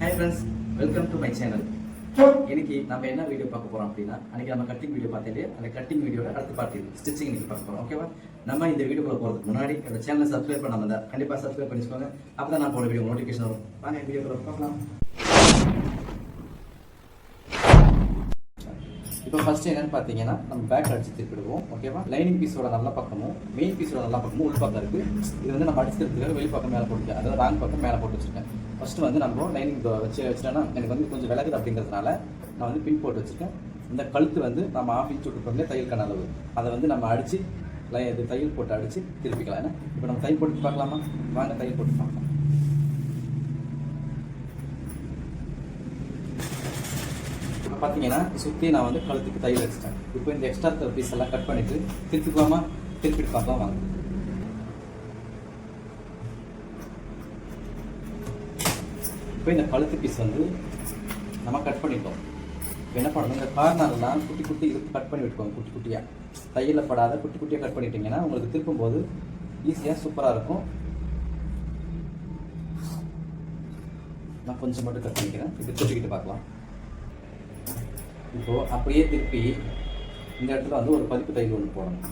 Hi friends welcome to my channel இன்னைக்கு நம்ம என்ன வீடியோ பார்க்க போறோம் அப்படின்னா அன்னைக்கு நம்ம கட்டிங் வீடியோ பார்த்துட்டு அந்த கட்டிங் வீடியோட அடுத்து பார்த்து ஸ்டிச்சிங் இன்னைக்கு பார்க்க போறோம் ஓகேவா நம்ம இந்த வீடியோக்குள்ள போறதுக்கு முன்னாடி என்னோட சேனலை சப்ஸ்கிரைப் பண்ணாம இருந்தா கண்டிப்பா சப்ஸ்கிரைப் பண்ணிக்கோங்க. அப்பதான் நான் போட வீடியோ நோட்டிஃபிகேஷன் வரும். வாங்க வீடியோக்குள்ள பார்க்கலாம் இப்போ ஃபர்ஸ்ட் என்னன்னு பார்த்தீங்கன்னா நம்ம பேக் அடிச்சு திருப்பிடுவோம் ஓகேவா லைனிங் பீஸோட நல்ல பக்கமும் மெயின் பீஸோட நல்ல பக்கமும் உள் பக்கம் இருக்கு. இது வந்து நம்ம அடிச்சிருக்கிறதுக்காக வெளி பக்கம் மேலே போட்டுருக்கேன் அதாவது ராங் பக்கம் மேலே போட்டு வச்சிருக்கேன். ஃபஸ்ட்டு வந்து நம்ம லைனிங் வச்சு வச்சுட்டேன்னா எனக்கு வந்து கொஞ்சம் விலகுது அப்படிங்கிறதுனால நான் வந்து பின் போட்டு வச்சுருக்கேன். இந்த கழுத்து வந்து நம்ம ஆஃப் இன்ச் விட்டுருக்கோம்ல தையல் கண் அளவு. அதை வந்து நம்ம அடித்து லை இது தையல் போட்டு அடித்து திருப்பிக்கலாம். ஏன்னா இப்போ நம்ம தையல் போட்டு பார்க்கலாமா? வாங்க தையல் போட்டு பார்க்கலாம். இப்போ பார்த்தீங்கன்னா சுற்றி நான் வந்து கழுத்துக்கு தையல் வச்சிட்டேன். இப்போ இந்த எக்ஸ்ட்ரா பீஸ் எல்லாம் கட் பண்ணிட்டு திருப்பிக்கலாமா திருப்பிட்டு பார்க்கலாம் வாங்க. இப்போ இந்த கழுத்து பீஸ் வந்து நம்ம கட் பண்ணிட்டோம். இப்போ என்ன பண்ணணும்? இந்த கார்னர்லாம் குட்டி குட்டி இது கட் பண்ணி விட்டுக்கோங்க குட்டி குட்டியாக தையலில் படாத குட்டி குட்டியாக கட் பண்ணிட்டீங்கன்னா உங்களுக்கு திருப்பும்போது ஈஸியாக சூப்பராக இருக்கும். நான் கொஞ்சம் மட்டும் கட் பண்ணிக்கிறேன். இது திருப்பிக்கிட்டு பார்க்கலாம். இப்போது அப்படியே திருப்பி இந்த இடத்துல வந்து ஒரு பதிப்பு தையல் ஒன்று போடணும்.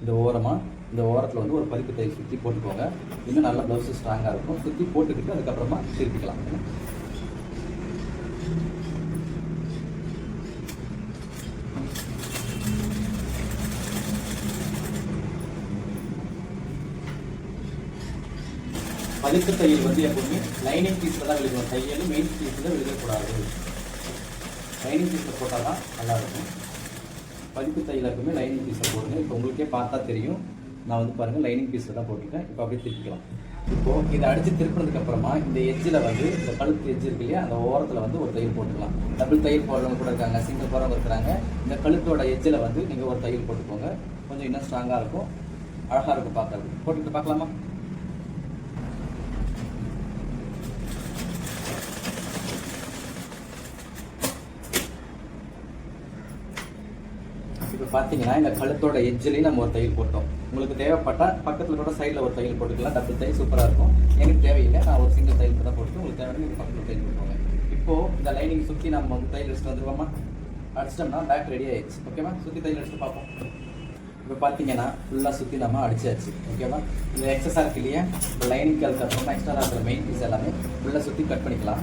இந்த ஓரமாக இந்த ஓரத்தில் வந்து ஒரு பதிப்பு தை சுற்றி போட்டுக்கோங்க. இன்னும் நல்லா ப்ளவுஸு ஸ்ட்ராங்காக இருக்கும். சுற்றி போட்டுக்கிட்டு அதுக்கப்புறமா திருப்பிக்கலாம். பதிப்பு தையல் வந்து எப்பவுமே லைனிங் பீஸில் தான் விழுகணும் தையல் மெயின் பீஸில் விழுகக்கூடாது. லைனிங் பீஸில் போட்டால் தான் நல்லாயிருக்கும் பதிப்பு தையல் லைனிங் பீஸை போடுங்க. இப்போ உங்களுக்கே பார்த்தா தெரியும். நான் வந்து பாருங்கள் லைனிங் பீஸில் தான் போட்டிருக்கேன். இப்போ அப்படியே திருப்பிக்கலாம். இப்போது இதை அடித்து திருப்பினதுக்கப்புறமா இந்த எஜ்ஜில் வந்து இந்த கழுத்து எஜ்ஜு இருக்கு இல்லையா அந்த ஓரத்தில் வந்து ஒரு தையல் போட்டுக்கலாம். டபுள் தையல் போடுறவங்க கூட இருக்காங்க சிங்கிள் போகிறவங்க இருக்கிறாங்க. இந்த கழுத்தோட எஜ்ஜில் வந்து நீங்கள் ஒரு தையல் போட்டுக்கோங்க. கொஞ்சம் இன்னும் ஸ்ட்ராங்காக இருக்கும். அழகாக இருக்கும் பார்க்கறது போட்டுக்கிட்டு பார்க்கலாமா? பார்த்தீங்கன்னா இந்த கழுத்தோட எஜ்ஜிலையும் நம்ம ஒரு தையல் போட்டோம். உங்களுக்கு தேவைப்பட்டால் பக்கத்தில் கூட சைடில் ஒரு தையல் போட்டுக்கலாம். டபுள் தையல் சூப்பராக இருக்கும். எனக்கு தேவையில்லை. நான் ஒரு சிங்கிள் தையல் தான் போட்டு உங்களுக்கு தேவையான நீங்கள் பக்கத்தில் தையல் போட்டுக்கோங்க. இப்போது இந்த லைனிங் சுற்றி நம்ம வந்து தையல் அடிச்சுட்டு வந்துருவோமா? அடிச்சிட்டோம்னா பேக் ரெடி ஆயிடுச்சு. ஓகேவா சுற்றி தையல் அடிச்சுட்டு பார்ப்போம். இப்போ பார்த்தீங்கன்னா ஃபுல்லாக சுற்றி நம்ம அடிச்சாச்சு. ஓகேவா இந்த எக்ஸஸாக இருக்கு இல்லையா? லைனிங் லைனிங் அதுக்கப்புறமா எக்ஸ்ட்ரா இருக்கிற மெயின் பீஸ் எல்லாமே ஃபுல்லாக சுற்றி கட் பண்ணிக்கலாம்.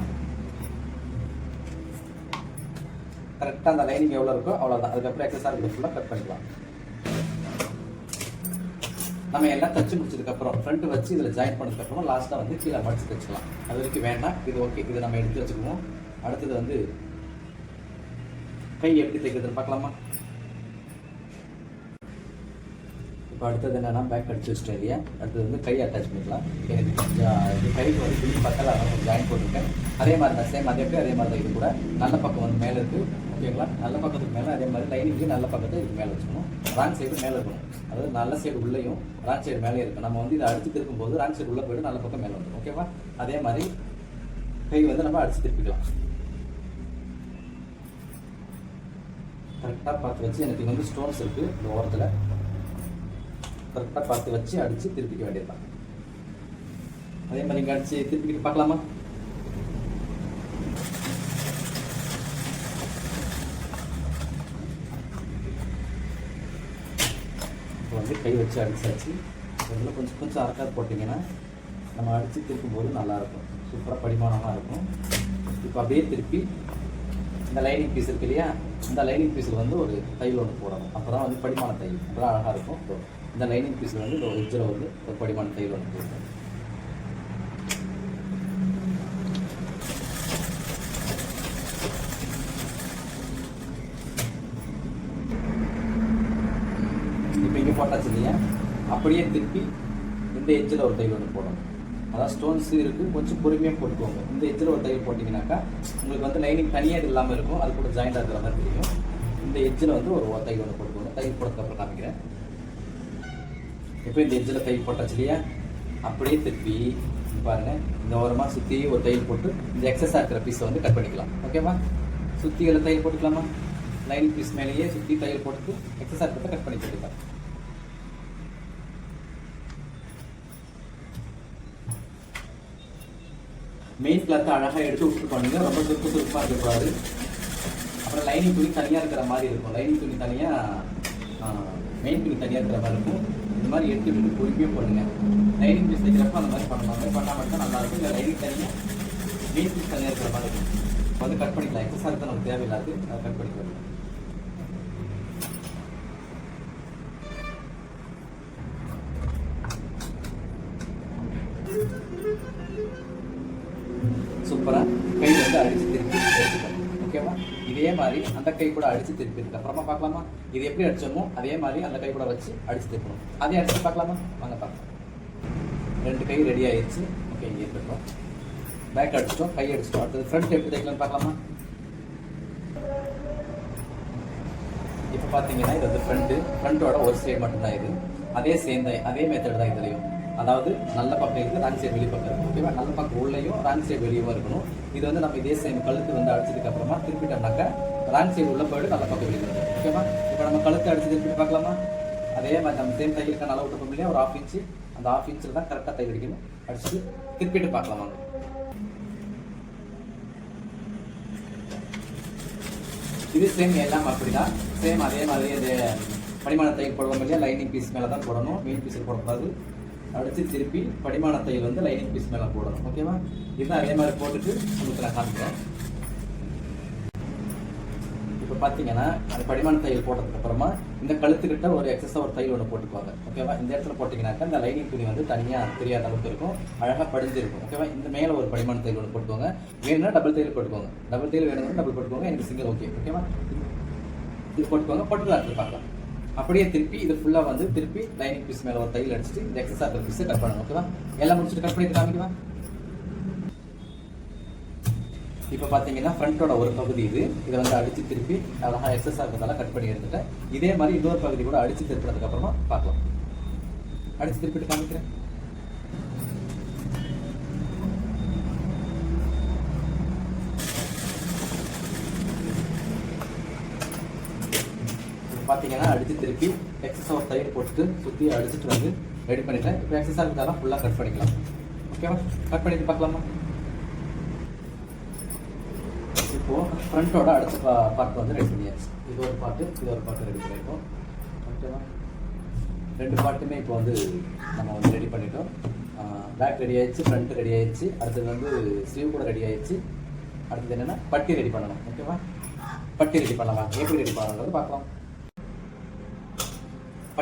கரெக்டாக அந்த லைனிங் எவ்வளோ இருக்கோ அவ்வளோதான் அதுக்கப்புறம் எக்ஸஸாக இருக்கிறது ஃபுல்லாக கட் பண்ணிக்கலாம். நம்ம எல்லாம் தச்சு முடிச்சதுக்கப்புறம் ஃப்ரண்ட் வச்சு இதில் ஜாயின் பண்ணதுக்கப்புறம் லாஸ்ட்டாக வந்து கீழே மடிச்சு தச்சுக்கலாம் அது வரைக்கும் வேண்டாம். இது ஓகே இதை நம்ம எடுத்து வச்சுக்குவோம். அடுத்தது வந்து கை எப்படி தைக்கிறதுன்னு பார்க்கலாமா? இப்போ அடுத்தது என்னன்னா பேக் அடிச்சு வச்சிட்டேன் இல்லையா அடுத்தது வந்து கை அட்டாச் பண்ணிக்கலாம் எனக்கு கொஞ்சம் இது கைக்கு வந்து பிடி பக்கத்தில் அதனால் ஜாயின் போட்டிருக்கேன். அதே மாதிரி தான் சேம் அதே எப்படி அதே மாதிரி தான் இது கூட. நல்ல பக்கம் வந்து மேலே இருக்குது ஓகேங்களா நல்ல பக்கத்துக்கு மேலே அதே மாதிரி லைனிங்லேயும் நல்ல பக்கத்தை இதுக்கு மேலே வச்சுக்கணும். ராங் சைடு மேலே இருக்கணும். அதாவது நல்ல சைடு உள்ளேயும் ராங் சைடு மேலே இருக்கும் நம்ம வந்து இதை அடிச்சு திருப்பும் போது ராங் சைடு உள்ளே போய்ட்டு நல்ல பக்கம் மேலே வந்துடும். ஓகேவா அதே மாதிரி கை வந்து நம்ம அடிச்சு திருப்பிக்கலாம். கரெக்டாக பார்த்து வச்சு எனக்கு இங்க வந்து ஸ்டோன்ஸ் இருக்குது இந்த ஓரத்தில். கரெக்டாக பார்த்து வச்சு அடித்து திருப்பிக்க வேண்டியதுதான். அதே மாதிரி இங்கே அடித்து திருப்பிக்கிட்டு பார்க்கலாமா? இப்போ வந்து கை வச்சு அடிச்சாச்சு. அதில் கொஞ்சம் கொஞ்சம் அரக்காது போட்டிங்கன்னா நம்ம அடித்து திருப்பும்போது நல்லாயிருக்கும். சூப்பராக படிமானமாக இருக்கும். இப்போ அப்படியே திருப்பி இந்த லைனிங் பீஸ் இருக்கு இல்லையா? இந்த லைனிங் பீஸில் வந்து ஒரு தையல் ஒன்று போடணும். அப்போ தான் வந்து படிமான தையல். அப்போ தான் அழகாக இருக்கும். இப்போ இந்த லைனிங் பீஸில் வந்து ஒரு எஜ்ஜில் வந்து ஒரு படிமான தையல் வந்து இப்போ இங்கே போட்டாச்சு இல்லையா அப்படியே திருப்பி இந்த எஜ்ஜில் ஒரு தையல் ஒன்று போடணும். அதான் ஸ்டோன்ஸ் இருக்குது கொஞ்சம் பொறுமையாக போட்டுக்கோங்க. இந்த எஜ்ஜில் ஒரு தையல் போட்டிங்கனாக்கா உங்களுக்கு வந்து லைனிங் தனியாக இது இல்லாமல் இருக்கும். அது கூட ஜாயிண்ட் ஆகிற மாதிரி தெரியும். இந்த எஜ்ஜில் வந்து ஒரு தையல் ஒன்று போட்டுக்கோங்க. தையல் போட்டதுக்கப்புறம் காமிக்கிறேன். இப்போ இந்த தையல் போட்டாச்சு இல்லையா? அப்படியே திருப்பி இங்க பாருங்க. இந்த ஓரமாக சுற்றி ஒரு தையல் போட்டு இந்த எக்ஸஸாக இருக்கிற பீஸை வந்து கட் பண்ணிக்கலாம். ஓகேவா சுற்றி இதில் தையல் போட்டுக்கலாமா? லைனிங் பீஸ் மேலேயே சுற்றி தையல் போட்டு எக்ஸஸாக இருக்கிறத கட் பண்ணி போட்டுக்கலாம் மெயின் கிளாத்தை அழகாக எடுத்து விட்டு பண்ணுங்க ரொம்ப துப்பு சுருப்பாக இருக்கக்கூடாது. அப்புறம் லைனிங் துணி தனியாக இருக்கிற மாதிரி இருக்கும். லைனிங் துணி தனியாக மெயின் துணி தனியாக இருக்கிற மாதிரி இருக்கும். இந்த மாதிரி எடுத்து விட்டு பொறுமையாக போடுங்க. லைனிங் பீஸ் வைக்கிறப்ப அந்த மாதிரி பண்ணலாம். அந்த மாதிரி பண்ணால் மட்டும் நல்லா இருக்கும். இல்லை லைனிங் தனியாக மெயின் பீஸ் தனியாக இருக்கிற மாதிரி இருக்கும். வந்து கட் பண்ணிக்கலாம். எக்ஸசைஸ் தான் நமக்கு தேவையில்லாது. அதை கட் பண்ணிக்கலாம். சூப்பராக கை வந்து அடிச்சு திருப்பி எடுத்துக்கலாம். ஓகேவா இதே மாதிரி அந்த கை கூட அடிச்சு திருப்பி அப்புறமா பார்க்கலாமா? இது எப்படி அடிச்சோமோ அதே மாதிரி அந்த கை கூட வச்சு அடிச்சு திருப்பணும். அதே அடிச்சு பார்க்கலாமா? வாங்க பார்க்கலாம் ரெண்டு கை ரெடி ஆயிடுச்சு ஓகே இங்கே இருக்கட்டும் பேக் அடிச்சிட்டோம் கை அடிச்சிட்டோம். அடுத்தது ஃப்ரண்ட் எப்படி தைக்கலாம்னு பார்க்கலாமா? இப்போ பார்த்தீங்கன்னா இது வந்து ஃப்ரண்ட்டு ஃப்ரண்ட்டோட ஒரு சைடு மட்டும்தான் இது. அதே சேம் தான் அதே மெத்தட் தான் இதுலையும். அதாவது நல்ல பக்கம் இருக்குது ராங் சைடு வெளி பக்கம் இருக்குது ஓகேவா நல்ல பக்கம் உள்ளேயும் ராங் சைடு வெளியவும் இருக்கணும். இது வந்து நம்ம இதே சேம் கழுத்து வந்து அடிச்சதுக்கு அப்புறமா திருப்பிட்டோம்னாக்கா ராங் சைடு உள்ள போயிட்டு நல்ல பக்கம் வெளியே வரும் ஓகேவா இப்போ நம்ம கழுத்து அடிச்சு திருப்பிட்டு பார்க்கலாமா? அதே மாதிரி நம்ம சேம் தையலுக்கு நல்லா விட்டு இல்லையா? ஒரு ஆஃப் இன்ச்சு அந்த ஆஃப் இன்ச்சில் தான் கரெக்டாக தையல் அடிக்கணும். அடிச்சுட்டு திருப்பிட்டு பார்க்கலாமா இது சேம் எல்லாம் அப்படிதான். சேம் அதே மாதிரி இது படிமான தையல் போடுவோம் இல்லையா? லைனிங் பீஸ் மேலே தான் போடணும் மெயின் பீஸில் போடக்கூடாது. அடுத்து திருப்பி படிமான தையல் வந்து லைனிங் பீஸ் மேலே போடணும். ஓகேவா இதுதான் அதே மாதிரி போட்டுட்டு உங்களுக்கு நான் காமிக்கிறேன். இப்போ பார்த்தீங்கன்னா அந்த படிமான தையல் போட்டதுக்கப்புறமா இந்த கழுத்துக்கிட்ட ஒரு எக்ஸஸாக ஒரு தையல் ஒன்று போட்டுக்குவாங்க. ஓகேவா இந்த இடத்துல போட்டிங்கனாக்கா இந்த லைனிங் துணி வந்து தனியாக தெரியாத அளவுக்கு இருக்கும். அழகாக படிஞ்சிருக்கும். ஓகேவா இந்த மேலே ஒரு படிமான தையல் ஒன்று போட்டுக்கோங்க. வேணும்னா டபுள் தையல் போட்டுக்கோங்க. டபுள் தையல் வேணும்னா டபுள் போட்டுக்கோங்க. எனக்கு சிங்கிள் ஓகே ஓகேவா இது போட்டுக்கோங்க. போட்டுக்கலாம் பார்க்கலாம் அப்படியே திருப்பி இது ஃபுல்லாக வந்து திருப்பி லைனிங் பீஸ் மேலே ஒரு தையல் அடிச்சுட்டு இந்த எக்ஸஸ் ஆகிற பீஸை கட் பண்ணணும் ஓகேவா எல்லாம் முடிச்சுட்டு கட் பண்ணி காமிக்குவா? இப்போ பார்த்தீங்கன்னா ஃப்ரண்ட்டோட ஒரு பகுதி இது. இதை வந்து அடித்து திருப்பி அழகாக எக்ஸஸ் ஆகிறதால கட் பண்ணி எடுத்துட்டேன் இதே மாதிரி இன்னொரு பகுதி கூட அடித்து திருப்பினதுக்கு அப்புறமா பார்க்கலாம். அடித்து திருப்பிட்டு காமிக்கிறேன் இப்போ பார்த்தீங்கன்னா அடித்து திருப்பி எக்ஸஸ் ஆஃப் தையல் போட்டுட்டு சுற்றி அடிச்சுட்டு வந்து ரெடி பண்ணிட்டேன் இப்போ எக்ஸஸ் இருக்கிறதால ஃபுல்லாக கட் பண்ணிக்கலாம். ஓகேவா கட் பண்ணிட்டு பார்க்கலாமா? இப்போது ஃப்ரண்ட்டோட அடுத்த பா பார்ட் வந்து ரெடி பண்ணியாச்சு. இது ஒரு பார்ட்டு இது ஒரு பார்ட்டு ரெடி பண்ணிட்டோம். ஓகேவா ரெண்டு பார்ட்டுமே இப்போ வந்து நம்ம வந்து ரெடி பண்ணிட்டோம். பேக் ரெடி ஆயிடுச்சு ஃப்ரண்ட் ரெடி ஆயிடுச்சு. அடுத்தது வந்து ஸ்லீவ் கூட ரெடி ஆயிடுச்சு. அடுத்தது என்னென்னா பட்டி ரெடி பண்ணணும். ஓகேவா பட்டி ரெடி பண்ணலாம். எப்படி ரெடி பண்ணணுன்றது பார்க்கலாம்.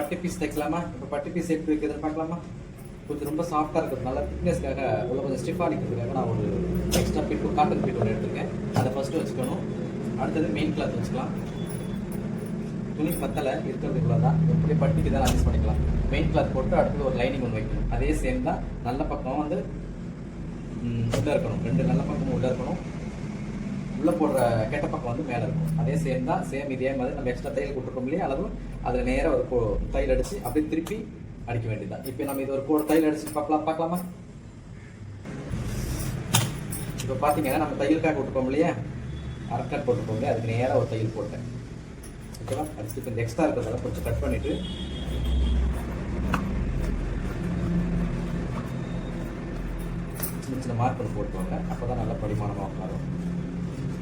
பட்டி பீஸ் தைக்கலாமா? இப்போ பட்டி பீஸ் எப்படி இருக்குதுன்னு பார்க்கலாமா? கொஞ்சம் ரொம்ப சாஃப்டாக இருக்கிறது. நல்லா திக்னஸ்க்காக உள்ள கொஞ்சம் ஸ்டிஃபாக நிற்கிறதுக்காக நான் ஒரு எக்ஸ்ட்ரா பீட் காட்டன் பீட் ஒன்று எடுத்துருக்கேன். அதை ஃபஸ்ட்டு வச்சுக்கணும். அடுத்தது மெயின் கிளாத் வச்சுக்கலாம். துணி பத்தலை இருக்கிறதுக்குள்ள தான் எப்படி பட்டிக்கு தான் அட்ஜஸ்ட் பண்ணிக்கலாம். மெயின் கிளாத் போட்டு அடுத்தது ஒரு லைனிங் ஒன்று வைக்கணும். அதே சேம் தான். நல்ல பக்கம் வந்து உள்ளே உள்ள இருக்கணும். ரெண்டு நல்ல பக்கமும் உள்ள இருக்கணும். உள்ள போடுற கெட்ட பக்கம் வந்து மேலே இருக்கும். அதே சேம் தான் சேம் இதே மாதிரி நம்ம எக்ஸ்ட்ரா தையல் கொடுத்துருக்கோம் இல்லையா? அளவு அதில் நேராக ஒரு தையல் அடிச்சு அப்படியே திருப்பி அடிக்க வேண்டியதுதான். இப்போ நம்ம இது ஒரு கோடு தையல் அடிச்சு பார்க்கலாம் பார்க்கலாமா? இப்போ பார்த்தீங்கன்னா நம்ம தையலுக்காக கொடுத்துருக்கோம் இல்லையா? அரக்கட் போட்டுருக்கோம் இல்லையா? அதுக்கு நேராக ஒரு தையல் போட்டேன். ஓகேவா அடிச்சு இப்போ இந்த எக்ஸ்ட்ரா இருக்கிறதால கொஞ்சம் கட் பண்ணிட்டு சின்ன சின்ன மார்க் போட்டுவாங்க அப்போ தான் நல்ல படிமானமாக வரும்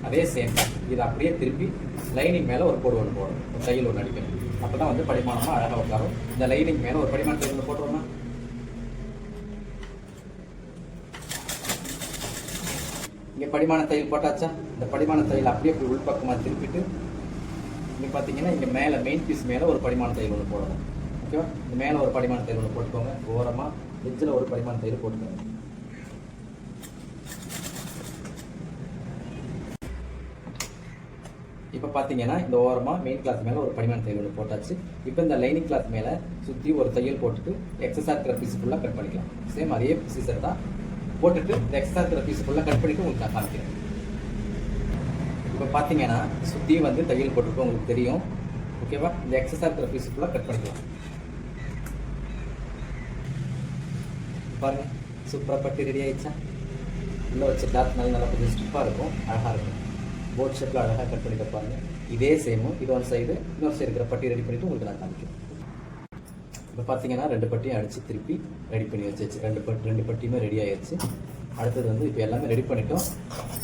அதே சேம் இதை அப்படியே திருப்பி லைனிங் மேலே ஒரு கோடு ஒன்று போடணும். ஒரு தையல் ஒன்று அடிக்கணும். அப்போ தான் வந்து படிமானமாக அழகாக உட்காரும். இந்த லைனிங் மேலே ஒரு படிமான ஒன்று போட்டுருவோமா இங்கே படிமான தையல் போட்டாச்சா? இந்த படிமான தையல் அப்படியே போய் உள்பக்கமாக திருப்பிட்டு இங்கே பார்த்தீங்கன்னா இங்கே மேலே மெயின் பீஸ் மேலே ஒரு படிமான தையல் ஒன்று போடணும். ஓகேவா இந்த மேலே ஒரு படிமான தையல் ஒன்று போட்டுக்கோங்க. ஓரமாக எஜ்ஜில் ஒரு படிமான தையல் போட்டுக்கோங்க. இப்போ பார்த்தீங்கன்னா இந்த ஓரமாக மெயின் கிளாத் மேலே ஒரு படிமான தையல் ஒன்று போட்டாச்சு. இப்போ இந்த லைனிங் கிளாத் மேலே சுற்றி ஒரு தையல் போட்டுட்டு எக்ஸஸாக இருக்கிற பீஸ் ஃபுல்லாக கட் பண்ணிக்கலாம். சேம் அதே ப்ரொசீஜர் தான். போட்டுட்டு இந்த எக்ஸ்ட்ரா இருக்கிற பீஸ் ஃபுல்லாக கட் பண்ணிட்டு உங்களுக்கு நான் காமிக்கிறேன். இப்போ பார்த்தீங்கன்னா சுற்றி வந்து தையல் போட்டிருக்கோம் உங்களுக்கு தெரியும். ஓகேவா இந்த எக்ஸஸாக இருக்கிற பீஸ் ஃபுல்லாக கட் பண்ணிக்கலாம். பாருங்க. சூப்பராக பட்டு ரெடி ஆயிடுச்சா? உள்ள வச்ச கிளாத் நல்லா நல்லா கொஞ்சம் ஸ்டிப்பாக இருக்கும். அழகாக இருக்கும். போட் ஷேப்பில் அழகாக கட் பண்ணி தப்பாங்க இதே சேமு இது ஒரு சைடு இன்னொரு சைடு இருக்கிற பட்டி ரெடி பண்ணிவிட்டு உங்களுக்கு நான் காமிக்கிறேன். இப்போ பார்த்தீங்கன்னா ரெண்டு பட்டியும் அடித்து திருப்பி ரெடி பண்ணி வச்சிருச்சு ரெண்டு பட்டி ரெண்டு பட்டியுமே ரெடி ஆயிடுச்சு அடுத்தது வந்து இப்போ எல்லாமே ரெடி பண்ணிட்டோம்.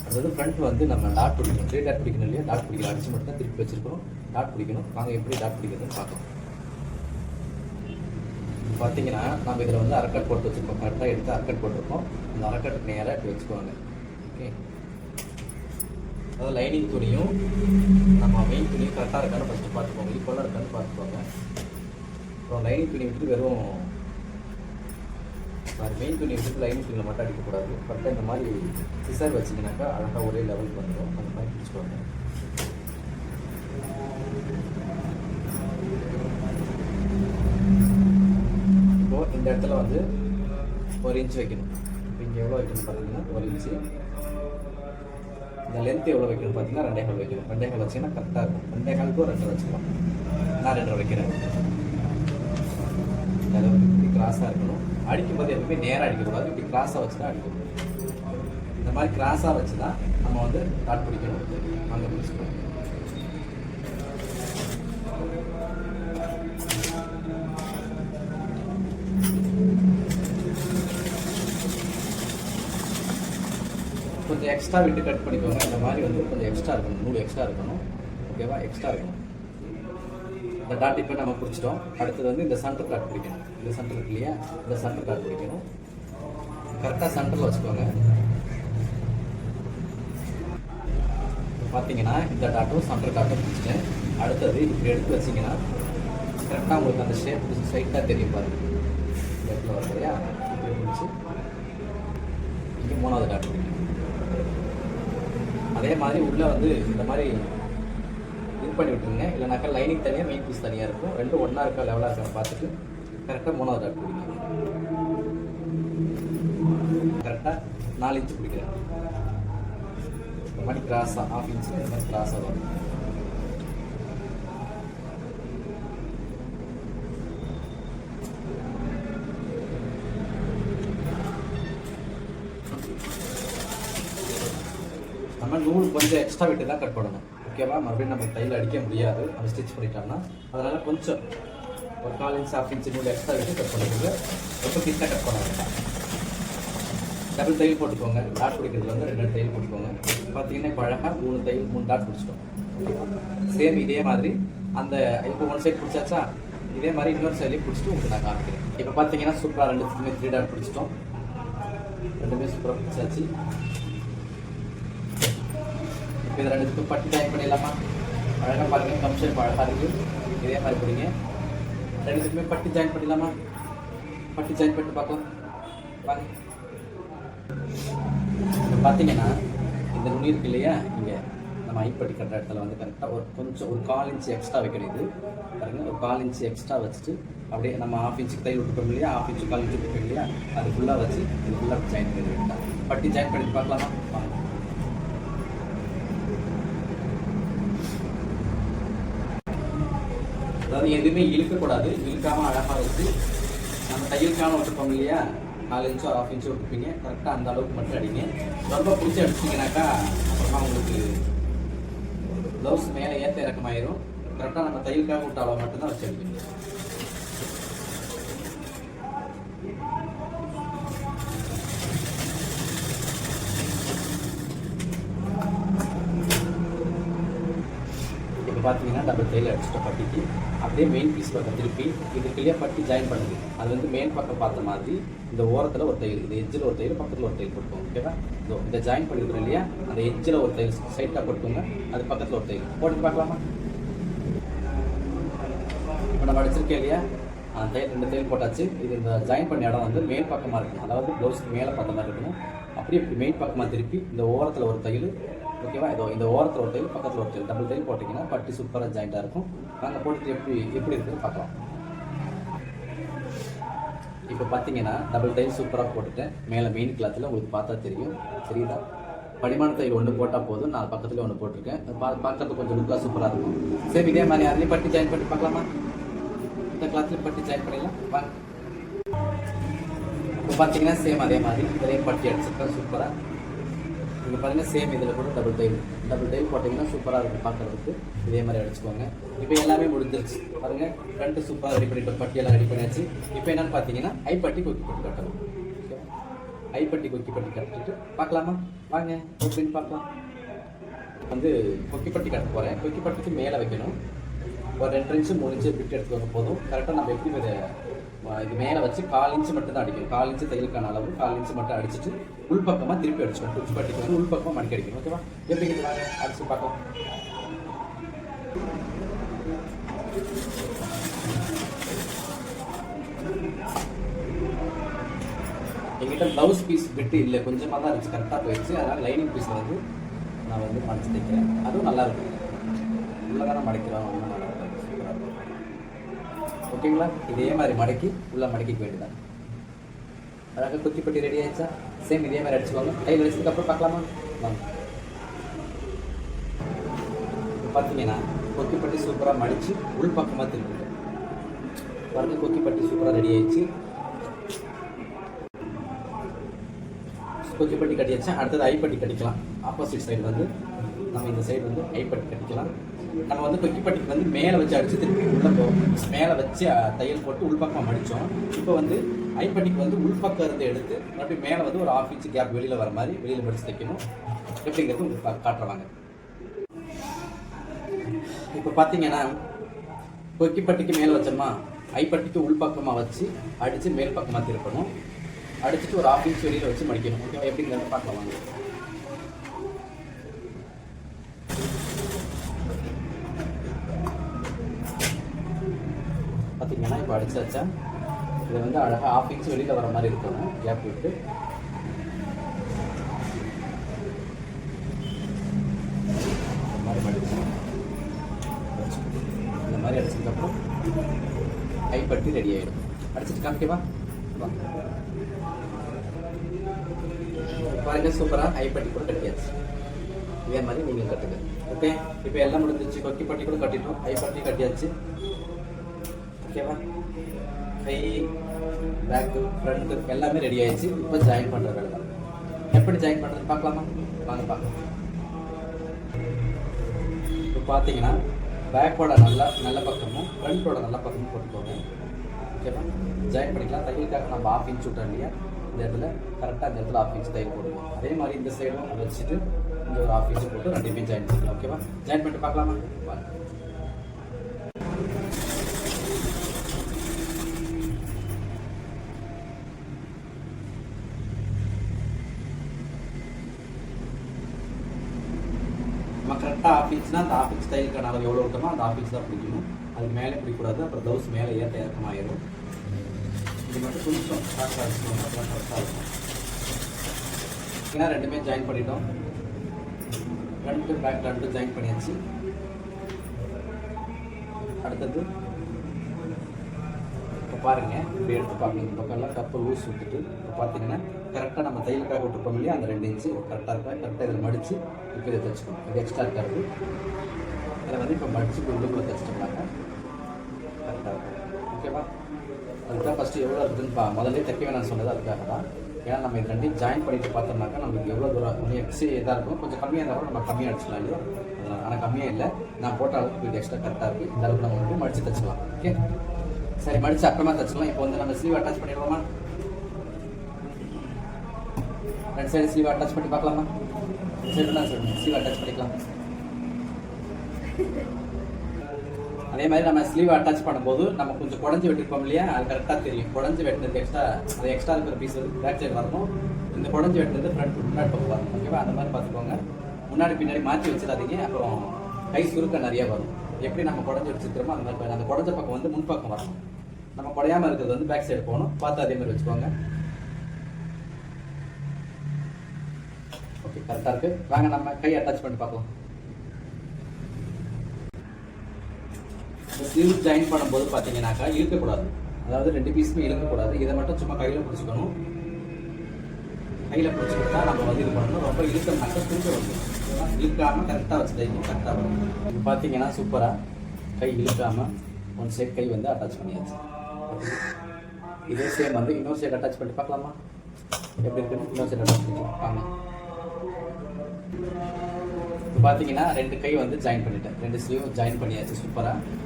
அதாவது ஃப்ரண்ட் வந்து நம்ம டாட் பிடிக்கணும். த்ரீ டாட் பிடிக்கணும் இல்லையா? டாட் பிடிக்கணும். அடிச்சு மட்டும் தான் திருப்பி வச்சிருக்கோம் டாட் பிடிக்கணும். நாங்கள் எப்படி டாட் பிடிக்கிறதுன்னு பார்க்கலாம். பார்த்தீங்கன்னா நம்ம இதில் வந்து அரக்கட் போட்டு வச்சுருக்கோம். கரெக்டாக எடுத்து அரக்கட் போட்டிருக்கோம். அந்த அரக்கட்டுக்கு நேராக இப்படி வச்சுக்குவாங்க ஓகே அதாவது லைனிங் துணியும் நம்ம மெயின் துணியும் கரெக்டாக இருக்கான்னு ஃபஸ்ட்டு பார்த்துக்கோங்க. ஈக்குவலாக இருக்கான்னு பார்த்துக்கோங்க. அப்புறம் லைனிங் துணி விட்டு வெறும் அது மெயின் துணி விட்டு லைனிங் துணியில் மட்டும் அடிக்கக்கூடாது கரெக்டாக இந்த மாதிரி சிசர் வச்சிங்கனாக்கா அழகாக ஒரே லெவலுக்கு வந்துடும் அந்த மாதிரி பிடிச்சிக்கோங்க. இப்போ இந்த இடத்துல வந்து ஒரு இன்ச் வைக்கணும். இப்போ இங்கே எவ்வளோ வைக்கணும் பார்த்தீங்கன்னா ஒரு இன்ச்சு இந்த லென்த் எவ்வளோ வைக்கணும்? பார்த்தீங்கன்னா ரெண்டே கால் வைக்கணும். ரெண்டே கால் வச்சிங்கன்னா கரெக்டாக இருக்கும். ரெண்டே காலுக்கும் ரெண்டு வச்சுக்கலாம். நான் ரெண்டரை வைக்கிறேன். அது வந்து இப்படி கிராஸாக இருக்கணும். அடிக்கும்போது எப்பவுமே நேராக அடிக்கக்கூடாது. இப்படி கிராஸாக வச்சு தான் அடிக்கணும் இந்த மாதிரி கிராஸாக வச்சு தான் நம்ம வந்து தாட் பிடிக்கணும். அங்கே பிடிச்சிக்கணும் கொஞ்சம் எக்ஸ்ட்ரா விட்டு கட் பண்ணிக்கோங்க. இந்த மாதிரி வந்து கொஞ்சம் எக்ஸ்ட்ரா இருக்கணும். நூல் எக்ஸ்ட்ரா இருக்கணும். ஓகேவா எக்ஸ்ட்ரா இருக்கணும். இந்த டாட் இப்போ நம்ம பிடிச்சிட்டோம். அடுத்தது வந்து இந்த சென்டர் டாட் பிடிக்கணும். இந்த சென்டர் இருக்கு இல்லையா? இந்த சென்டர் டாட் பிடிக்கணும். கரெக்டாக சென்டரில் வச்சுக்கோங்க. பார்த்தீங்கன்னா இந்த டாட்டும் சென்டர் டாட்டும் பிடிச்சிட்டேன். அடுத்தது இப்படி எடுத்து வச்சிங்கன்னா கரெக்டாக உங்களுக்கு அந்த ஷேப் ஸ்ட்ரைட்டாக தெரியும் பாருங்கள் இந்த இடத்துல இல்லையா? இப்படி பிடிச்சி இங்கே மூணாவது டாட் பிடிக்கணும். அதே மாதிரி உள்ளே வந்து இந்த மாதிரி இது பண்ணி விட்டுருங்க. இல்லைனாக்கா லைனிங் தனியாக மெயின் பீஸ் தனியாக இருக்கும். ரெண்டும் ஒன்றா இருக்கா லெவலாக இருக்கான்னு பார்த்துட்டு கரெக்டாக மூணாவது டாட் பிடிக்கிறேன் கரெக்டாக நாலு இன்ச்சு பிடிக்கிறேன். இந்த மாதிரி கிராஸாக ஆஃப் இன்ச்சு இந்த மாதிரி கிராஸாக வரும் நம்ம நூல் கொஞ்சம் எக்ஸ்ட்ரா விட்டு தான் கட் பண்ணணும். ஓகேவா மறுபடியும் நம்ம தையல் அடிக்க முடியாது. நம்ம ஸ்டிச் பண்ணிட்டோம்னா அதனால கொஞ்சம் ஒரு கால் இன்ச் ஆஃப் இன்ச் நூல் எக்ஸ்ட்ரா விட்டு கட் பண்ணிக்கோங்க. ரொம்ப கிட்ட கட் பண்ண வேண்டாம் டபுள் தையல் போட்டுக்கோங்க. டாட் பிடிக்கிறதுல வந்து ரெண்டு தையல் போட்டுக்கோங்க. பார்த்தீங்கன்னா இப்போ அழகாக மூணு தையல் மூணு டாட் பிடிச்சிட்டோம். சேம் இதே மாதிரி அந்த இப்போ ஒன் சைடு பிடிச்சாச்சா இதே மாதிரி இன்னொரு சைட்லேயும் பிடிச்சிட்டு உங்களுக்கு நான் காமிக்கிறேன். இப்போ பார்த்தீங்கன்னா சூப்பராக ரெண்டு த்ரீ டாட் பிடிச்சிட்டோம். ரெண்டுமே சூப்பராக பிடிச்சாச்சு. இப்போ இதில் ரெண்டுத்துக்கும் பட்டி ஜாயின் பண்ணிடலாமா? அழகாக பாருங்க கம்ஷன் அழகாக இருக்குது இதே மாதிரி பிடிங்க. ரெண்டுத்துக்குமே பட்டி ஜாயின் பண்ணிடலாமா? பட்டி ஜாயின் பண்ணிட்டு பார்க்கலாம் வாங்க. இப்போ பார்த்தீங்கன்னா இந்த நுனி இருக்கு இல்லையா? இங்கே நம்ம ஐப்பட்டி கட்டுற இடத்துல வந்து கரெக்டாக ஒரு கொஞ்சம் ஒரு கால் இன்ச் எக்ஸ்ட்ரா வைக்கணும் இது பாருங்கள் ஒரு கால் இன்ச்சு எக்ஸ்ட்ரா வச்சுட்டு அப்படியே நம்ம ஆஃப் இன்ச்சுக்கு தையல் விட்டுருக்கோம் இல்லையா? ஆஃப் இன்ச்சு கால் இன்ச்சு விட்டுருக்கோம் இல்லையா? அது ஃபுல்லாக வச்சு இது ஃபுல்லாக ஜாயின் பண்ணி வேண்டாம் பட்டி ஜாயின் பண்ணி பார்க்கலாமா? அதாவது எதுவுமே இழுக்கக்கூடாது. இழுக்காமல் அழகாக வச்சு நம்ம தையலுக்கான வச்சுருப்போம் இல்லையா? நாலு இன்ச்சோ ஆஃப் இன்ச்சோ விட்டுப்பீங்க கரெக்டாக அந்த அளவுக்கு மட்டும் அடிங்க. ரொம்ப பிடிச்சி அடிச்சிங்கனாக்கா அப்புறமா உங்களுக்கு ப்ளவுஸ் மேலே ஏற்ற இறக்கமாயிரும். கரெக்டாக நம்ம தையலுக்காக விட்ட அளவு மட்டும்தான் வச்சு அடிக்கணும் இப்போ பார்த்தீங்கன்னா டபுள் கையில் அடிச்சுட்ட பட்டிக்கு அப்படியே மெயின் பீஸ் பக்கம் திருப்பி இதுக்குள்ளேயே பட்டி ஜாயின் பண்ணுது அது வந்து மெயின் பக்கம் பார்த்த மாதிரி இந்த ஓரத்தில் ஒரு தையல் இந்த எஜ்ஜில் ஒரு தையல் பக்கத்தில் ஒரு தையல் போட்டுக்கோங்க ஓகேவா இதோ இதை ஜாயின் பண்ணிருக்கிறோம் இல்லையா? அந்த எஜ்ஜில் ஒரு தையல் சைட்டாக போட்டுக்கோங்க அது பக்கத்தில் ஒரு தையல் போட்டு பார்க்கலாமா? இப்போ நம்ம அடிச்சிருக்கேன் இல்லையா? அந்த தையல் ரெண்டு தையல் போட்டாச்சு. இது இந்த ஜாயின் பண்ண இடம் வந்து மேல் பக்கமாக இருக்கணும். அதாவது ப்ளவுஸ்க்கு மேலே பார்த்த மாதிரி இருக்கணும். அப்படியே மெயின் பக்கமாக திருப்பி இந்த ஓரத்தில் ஒரு தையல் ஓகேவா இதோ இந்த ஓரத்தில் ஒரு தையல் பக்கத்தில் ஒரு தையல் டபுள் தையல் போட்டிங்கன்னா பட்டி சூப்பராக ஜாயிண்டாக இருக்கும். நாங்கள் போட்டுட்டு எப்படி எப்படி இருக்குன்னு பார்க்கலாம். இப்போ பார்த்தீங்கன்னா டபுள் டைல் சூப்பராக போட்டுட்டேன். மேலே மெயின் கிளாத்தில் உங்களுக்கு பார்த்தா தெரியும். தெரியுதா? படிமான தையல் ஒன்று போட்டால் போதும். நான் பக்கத்தில் ஒன்று போட்டிருக்கேன். பா பார்க்கறது கொஞ்சம் லுக்காக சூப்பராக இருக்கும். சரி இதே மாதிரி அதுலேயும் பட்டி ஜாயின் பண்ணி பார்க்கலாமா? இந்த கிளாத்லேயும் பட்டி ஜாயின் பண்ணிடலாம். வாங்க. இப்போ பார்த்தீங்கன்னா சேம் அதே மாதிரி. இதுலேயும் பட்டி அடிச்சிருக்கேன் சூப்பராக இங்கே பாருங்கள் சேம் இதில் கூட டபுள் டைல் டபுள் டைல் போட்டிங்கன்னா சூப்பராக இருக்கும் பார்க்குறதுக்கு இதே மாதிரி அடிச்சுக்கோங்க. இப்போ எல்லாமே முடிஞ்சிருச்சு. பாருங்கள் ஃப்ரண்ட்டு சூப்பராக ரெடி பண்ணிட்டு பட்டியெல்லாம் ரெடி பண்ணியாச்சு. இப்போ என்னென்னு பார்த்தீங்கன்னா ஐப்பட்டி கொக்கி பட்டி கட்டணும். ஓகே ஐப்பட்டி கொக்கிப்பட்டி கட்டிட்டு பார்க்கலாமா? வாங்க எப்படின்னு பார்க்கலாம். வந்து கொக்கிப்பட்டி கட்ட போகிறேன் கொக்கிப்பட்டிக்கு மேலே வைக்கணும். ஒரு ரெண்டு இன்ச்சு மூணு இன்ச்சு பிட்டு எடுத்துக்கோங்க போதும். கரெக்டாக நம்ம எப்படி இது மேலே வச்சு கால் இன்ச்சு மட்டும் தான் அடிக்கணும். கால் இன்ச்சு தையலுக்கான அளவு கால் இன்ச்சு மட்டும் அடிச்சுட்டு உள்பக்கமாக திருப்பி அடிச்சுக்கணும் கொக்கிப்பட்டிக்கு வந்து உள்பக்கமாக மடிக்க அடிக்கணும். ஓகேவா? எப்படி இது அடிச்சு பார்க்கலாம் எங்கிட்ட ப்ளவுஸ் பீஸ் விட்டு இல்லை. கொஞ்சமாக தான் இருந்துச்சு. கரெக்டாக போயிடுச்சு. அதனால் லைனிங் பீஸில் வந்து நான் வந்து மடிச்சு தைக்கிறேன். அதுவும் நல்லா இருக்கும் உள்ளே தானே மடிக்கலாம் ஒன்றும் நல்லா இருக்கும் சூப்பராக இருக்கும் ஓகேங்களா? இதே மாதிரி மடக்கி உள்ளே மடக்கிக்க வேண்டியதான் அழகாக குத்திப்பட்டி ரெடி ஆயிடுச்சா? சேம் இதே மாதிரி அடிச்சுக்கோங்க. கை வலிச்சதுக்கு அப்புறம் பார்க்கலாமா? வாங்க. இப்போ பார்த்தீங்கன்னா சூப்பராக மடித்து உள் பக்கமாக திருப்பிட்டேன் பாருங்க கொத்திப்பட்டி சூப்பராக ரெடி ஆயிடுச்சு. கொக்கிப்பட்டி கட்டியாச்சு? அடுத்தது ஐப்பட்டி கட்டிக்கலாம். ஆப்போசிட் சைடு வந்து நம்ம இந்த சைடு வந்து ஐப்பட்டி கட்டிக்கலாம். நம்ம வந்து கொக்கிப்பட்டிக்கு வந்து மேலே வச்சு அடிச்சு திருப்பி உள்ளே போவோம். மேலே வச்சு தையல் போட்டு உள்பக்கம் மடித்தோம் இப்போ வந்து ஐப்பட்டிக்கு வந்து உள்பக்கம் இருந்து எடுத்து மறுபடியும் மேலே வந்து ஒரு ஆஃப் இன்ச் கேப் வெளியில் வர மாதிரி வெளியில் படித்து தைக்கணும். எப்படிங்கிறது உங்களுக்கு காட்டுறவாங்க இப்போ பார்த்தீங்கன்னா கொக்கிப்பட்டிக்கு மேலே வச்சோமா ஐப்பட்டிக்கு உள்பக்கமாக வச்சு அடித்து மேல் பக்கமாக திருப்பணும். அடிச்சுட்டு ஒரு ஆஃப் இன்ச் வெளியில் வச்சு மடிக்கணும். ஓகேவா? எப்படிங்கிறத பார்க்கலாம் வாங்க. பார்த்தீங்கன்னா இப்போ அடிச்சாச்சா இதை வந்து அழகாக ஆஃப் இன்ச் வெளியில் வர மாதிரி இருக்கணும் கேப் விட்டு இந்த மாதிரி மடிச்சு இந்த மாதிரி அடிச்சதுக்கப்புறம் கைப்பட்டி ரெடி ஆகிடும் அடிச்சிட்டு காமிக்கவா பாருங்க சூப்பராக ஐப்பட்டி கூட கட்டியாச்சு. இதே மாதிரி நீங்கள் கட்டுங்க. ஓகே இப்போ எல்லாம் முடிஞ்சிச்சு கொக்கி பட்டி கூட கட்டிட்டோம். ஐப்பட்டி கட்டியாச்சு. ஓகேவா கை பேக்கு ஃப்ரண்ட்டு எல்லாமே ரெடி ஆயிடுச்சு. இப்போ ஜாயின் பண்ணுற வேலை தான். எப்படி ஜாயின் பண்ணுறது பார்க்கலாமா? வாங்க பார்க்கலாம். இப்போ பார்த்தீங்கன்னா பேக்கோட நல்ல நல்ல பக்கமும் ஃப்ரண்ட்டோட நல்ல பக்கமும் போட்டுக்கோங்க ஓகேவா ஜாயின் பண்ணிக்கலாம். தையலுக்காக நம்ம ஆஃப் இன்ச் விட்டோம் இல்லையா? இந்த இடத்துல கரெக்டாக இந்த இடத்துல ஆஃப் இன்ச் தையல் போடுவோம். அதே மாதிரி இந்த சைடும் வச்சுட்டு இங்கே ஒரு ஆஃப் இன்ச் போட்டு ரெண்டுமே ஜாயின் பண்ணிக்கலாம். ஓகேவா ஜாயின் பண்ணிட்டு பார்க்கலாமா? வாங்க நம்ம கரெக்டாக ஆஃபீஸ்னால் அந்த ஆஃபீஸ் ஸ்டைலுக்கான அளவு எவ்வளோ இருக்கமோ அந்த ஆஃபீஸ் தான் பிடிக்கணும். அதுக்கு மேலே பிடிக்கக்கூடாது. அப்புறம் ப்ளவுஸ் மேலே ஏற்ற இறக்கமாயிடும் இது மட்டும் கொஞ்சம் கரெக்டாக இருக்கும். அப்புறம் கரெக்டாக இருக்கும். ஏன்னா ரெண்டுமே ஜாயின் பண்ணிட்டோம். ரெண்டு பேக் ரெண்டு ஜாயின் பண்ணியாச்சு. அடுத்தது இப்போ பாருங்க. இப்படி எடுத்து பார்க்கணும். இந்த பக்கம்லாம் கப்பு லூஸ் விட்டுட்டு இப்போ பார்த்தீங்கன்னா கரெக்டாக நம்ம தையலுக்காக விட்டுருப்போம் இல்லையா? அந்த ரெண்டு இன்ச்சு கரெக்டாக இருக்கா? கரெக்டாக இதில் மடித்து இப்போ இதை தைச்சிக்கணும். இது எக்ஸ்ட்ரா இருக்காது இதில் வந்து இப்போ மடித்து இப்போ உள்ளுக்குள்ளே தைச்சிட்டோம்னாக்கா கரெக்டாக இருக்கும். ஓகேவா அதுக்காக ஃபஸ்ட்டு எவ்வளோ இருக்குதுன்னு பா முதல்ல தைக்க வேணாம்னு சொன்னது அதுக்காக தான். ஏன்னா நம்ம இது ரெண்டையும் ஜாயின் பண்ணிட்டு பார்த்தோம்னாக்கா நம்மளுக்கு எவ்வளோ தூரம் கொஞ்சம் எக்ஸி இதாக இருக்கும் கொஞ்சம் கம்மியாக இருந்தால் கூட நம்ம கம்மியாக அடிச்சிடலாம் இல்லையா? ஆனால் கம்மியாக இல்லை. நான் போட்ட அளவுக்கு இது எக்ஸ்ட்ரா கரெக்டாக இருக்குது இந்த அளவுக்கு நம்ம வந்து மடித்து தைச்சிக்கலாம் ஓகே சரி மடித்து அப்புறமா தைச்சிக்கலாம் இப்போ வந்து நம்ம ஸ்லீவ் அட்டாச் பண்ணிடுவோமா? ரெண்டு சைடு ஸ்லீவ் அட்டாச் பண்ணி பார்க்கலாமா? சரி நான் ஸ்லீவ் அட்டாச் பண்ணிக்கலாம். அதே மாதிரி நம்ம ஸ்லீவ் அட்டாச் பண்ணும்போது நம்ம கொஞ்சம் குடஞ்சி வெட்டிருப்போம் இல்லையா? அது கரெக்டாக தெரியும். குடஞ்சி வெட்டினது எக்ஸ்ட்ரா அது எக்ஸ்ட்ரா இருக்கிற பீஸ் பேக் சைடு வரணும் இந்த குடஞ்சி வெட்டினது ஃப்ரண்ட் முன்னாடி பக்கம் வரணும் ஓகேவா அந்த மாதிரி பார்த்துக்கோங்க. முன்னாடி பின்னாடி மாற்றி வச்சிடாதீங்க. அப்புறம் கை சுருக்க நிறையா வரும். எப்படி நம்ம குடஞ்சி வச்சுக்கிறோமோ அந்த மாதிரி அந்த குடஞ்ச பக்கம் வந்து முன்பக்கம் வரணும். நம்ம குடையாம இருக்கிறது வந்து பேக் சைடு போகணும். பார்த்து அதே மாதிரி வச்சுக்கோங்க. ஓகே கரெக்டாக இருக்கு. வாங்க நம்ம கை அட்டாச் பண்ணி பார்க்கலாம். ஸ்லீவ் ஜாயின் பண்ணும்போது பார்த்தீங்கன்னாக்கா இழுக்கக்கூடாது. அதாவது ரெண்டு பீஸுமே இழுக்கக்கூடாது. இதை மட்டும் சும்மா கையில் பிடிச்சிக்கணும். கையில் பிடிச்சிக்கிட்டா நம்ம வந்து இது பண்ணணும். ரொம்ப இழுக்கம்னாக்கா திரும்ப வந்துடும். இழுக்காமல் கரெக்டாக வச்சு தைக்கும் கரெக்டாக வரும். இப்போ பார்த்தீங்கன்னா சூப்பராக கை இழுக்காமல் ஒன் சைட் கை வந்து அட்டாச் பண்ணியாச்சு. இதே சேம் வந்து இன்னொரு சைடு அட்டாச் பண்ணி பார்க்கலாமா? எப்படி இருக்குன்னு இன்னொரு சைடு அட்டாச் பண்ணி ஆமாம் இப்போ பார்த்தீங்கன்னா ரெண்டு கை வந்து ஜாயின் பண்ணிட்டேன். ரெண்டு ஸ்லீவ் ஜாயின் பண்ணியாச்சு சூப்பராக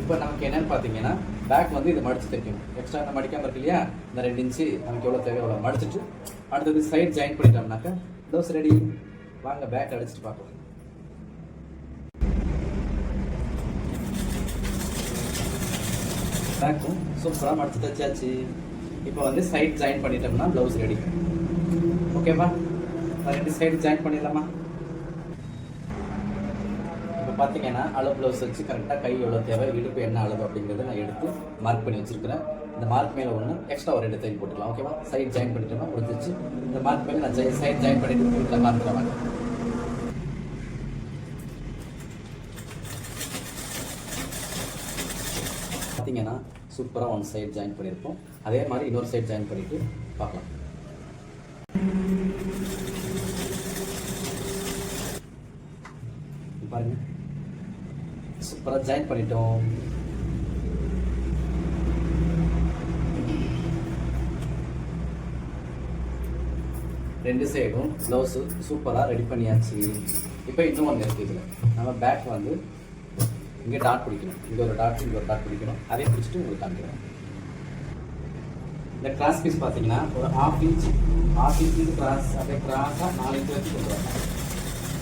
இப்போ நமக்கு என்னென்னு பார்த்தீங்கன்னா பேக் வந்து இதை மடிச்சு தைக்கணும். எக்ஸ்ட்ரா நம்ம மடிக்காமல் இருக்கு இல்லையா? இந்த ரெண்டு இன்ச்சு நமக்கு எவ்வளோ தேவை எவ்வளோ மடிச்சிட்டு அடுத்தது சைட் ஜாயின் பண்ணிட்டோம்னாக்கா தோஸ் ரெடி வாங்க பேக் அடிச்சுட்டு பார்க்கலாம் பேக்கும் சூப்பராக மடிச்சு தச்சாச்சு இப்போ வந்து சைட் ஜாயின் பண்ணிட்டோம்னா ப்ளவுஸ் ரெடி ஓகேவா ரெண்டு சைடு ஜாயின் பண்ணிடலாமா? இப்போ பார்த்தீங்கன்னா அளவு ப்ளவுஸ் வச்சு கரெக்டாக கை எவ்வளோ தேவை இடுப்பு என்ன அளவு அப்படிங்கிறத நான் எடுத்து மார்க் பண்ணி வச்சுருக்கிறேன். இந்த மார்க் மேலே ஒன்று எக்ஸ்ட்ரா ஒரு ரெண்டு தையல் போட்டுக்கலாம் ஓகேவா சைட் ஜாயின் பண்ணிட்டோம்னா முடிஞ்சிச்சு இந்த மார்க் மேலே நான் சைட் ஜாயின் பண்ணிட்டு வீட்டில் மார்க்கில் வாங்க பார்த்தீங்கன்னா சூப்பராக ஒன் சைட் ஜாயின் பண்ணியிருப்போம் அதே மாதிரி இன்னொரு சைட் ஜாயின் பண்ணிவிட்டு பார்க்கலாம். பாருங்க. சூப்பராக ஜாயின் பண்ணிட்டோம். ரெண்டு சைடும் ப்ளவுஸு சூப்பராக ரெடி பண்ணியாச்சு. இப்போ இன்னும் ஒன்று இருக்குது இதில். நம்ம பேக் வந்து இங்கே டாட் பிடிக்கணும். இங்கே ஒரு டாட் இங்கே ஒரு டாட் பிடிக்கணும். அதே பிடிச்சிட்டு உங்களுக்கு காமிக்கிறோம் இந்த கிராஸ் பீஸ் பார்த்தீங்கன்னா ஒரு ஹாஃப் இன்ச் ஹாஃப் இன்ச்சுக்கு கிராஸ் அப்படியே கிராஸாக நாலு இன்ச் வரைக்கும் கொண்டு வரணும்.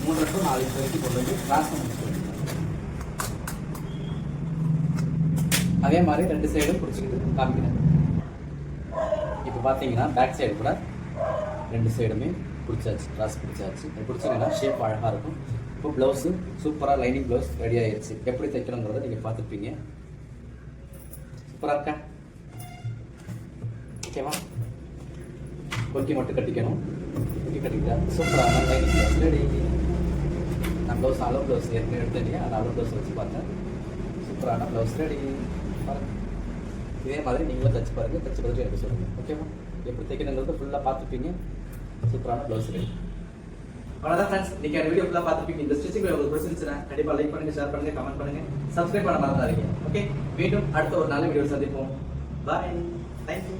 மூன்றரை டு நாலு இன்ச் வரைக்கும் கொண்டு வந்து கிராஸ் பண்ணி அதே மாதிரி ரெண்டு சைடும் பிடிச்சிக்கிட்டு காமிக்கிறேன். இப்போ பார்த்தீங்கன்னா பேக் சைடு கூட ரெண்டு சைடுமே பிடிச்சாச்சு ட்ராஸ் பிடிச்சாச்சு. இது பிடிச்சிங்கன்னா ஷேப் அழகாக இருக்கும். இப்போ ப்ளவுஸு சூப்பராக லைனிங் ப்ளவுஸ் ரெடி ஆயிடுச்சு எப்படி தைக்கணுங்கிறத நீங்கள் பார்த்துருப்பீங்க சூப்பராக இருக்கா? ஓகேவா கொக்கி மட்டும் கட்டிக்கணும். கொக்கி கட்டிக்கிட்டா சூப்பரான லைனிங் ப்ளவுஸ் ரெடி நான் ப்ளவுஸ் அளவு ப்ளவுஸ் ஏற்கனவே எடுத்தேன் அந்த அளவு ப்ளவுஸ் வச்சு பார்த்தேன். சூப்பரான ப்ளவுஸ் ரெடி இதே மாதிரி நீங்களும் தச்சு பாருங்கள் தச்சு பார்த்துட்டு எனக்கு சொல்லுங்கள் ஓகேவா எப்படி தைக்கணுங்கிறத ஃபுல்லாக பார்த்துப்பீங்க. சூப்பரான ப்ளவுஸ் ரெடி அவ்வளோதான் ஃப்ரெண்ட்ஸ் இன்னைக்கு வீடியோ ஃபுல்லாக பார்த்துருப்பீங்க. இந்த ஸ்டிச்சிங் உங்களுக்கு பிடிச்சிருந்துச்சுன்னா கண்டிப்பாக லைக் பண்ணுங்க ஷேர் பண்ணுங்க கமெண்ட் பண்ணுங்க. சப்ஸ்கிரைப் பண்ண மறந்துடாதீங்க. ஓகே மீண்டும் அடுத்த ஒரு நல்ல வீடியோ சந்திப்போம். Bye thank you